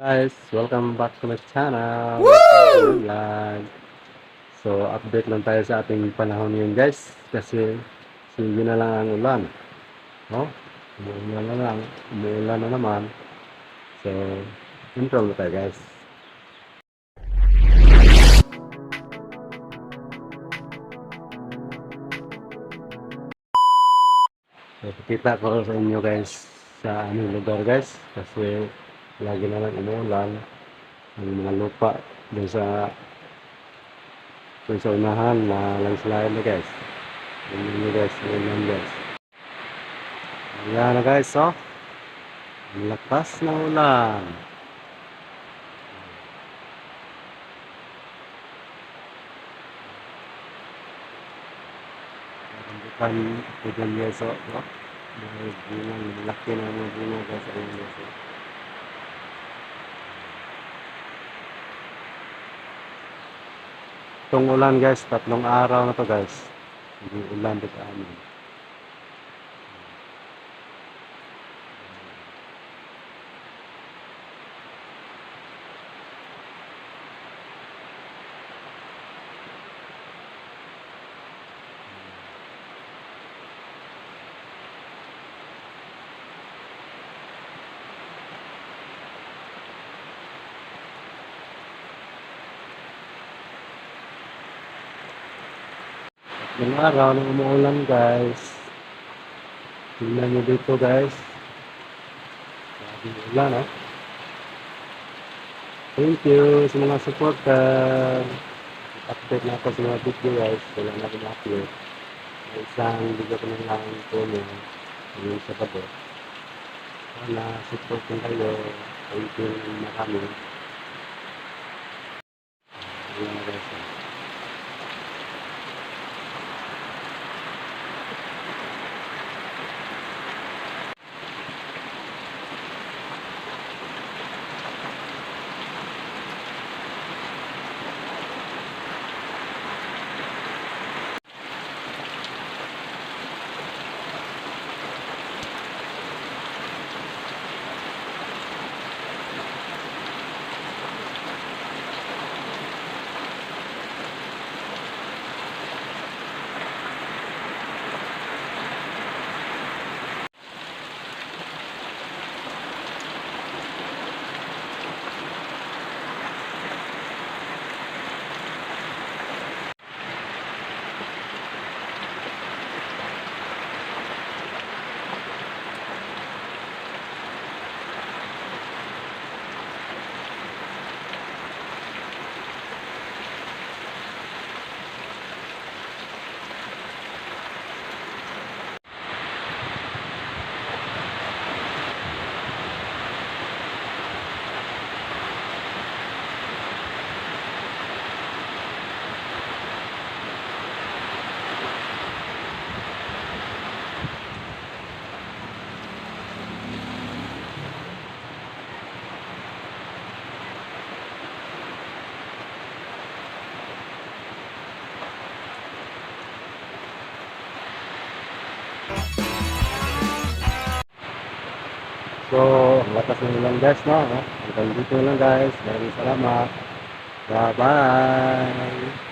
Guys, welcome back to my channel. Woo! Vlog. So, update lang tayo sa ating panahon ngayon guys. Kasi, sige na lang ang ulan. No? Umuulan na lang. Umuulan na naman. So, intro na tayo guys. So, pakita ko sa inyo guys sa aming lugar guys. Kasi, lagi na lang umuulan. Ang mga lupa dun sa dun sa unahan na landslide na guys. Yun yun guys, yun yun guys. Ayan na guys, oh. Lakas ng ulan. Rambutan Pujan Yeso, no? Dahil bunga, laki na mga bunga guys sa yung Yeso. Itong ulan guys, tatlong araw na to guys. Hindi ulan dito sa amin. Tatlong araw na umuulan guys. Tingnan nyo dito guys. Yung ulan ah. Thank you sa mga supporter. Update na ako sa mga video guys. Wala na rin upload. Isang video ko ng lang po nyo. Ngayong Sabado. Sana support nyo kayo. Thank you marami. Ayan na guys. ah. So, ang lakas ng ulan guys, no? Hanggang dito lang guys. Maraming salamat. Bye-bye!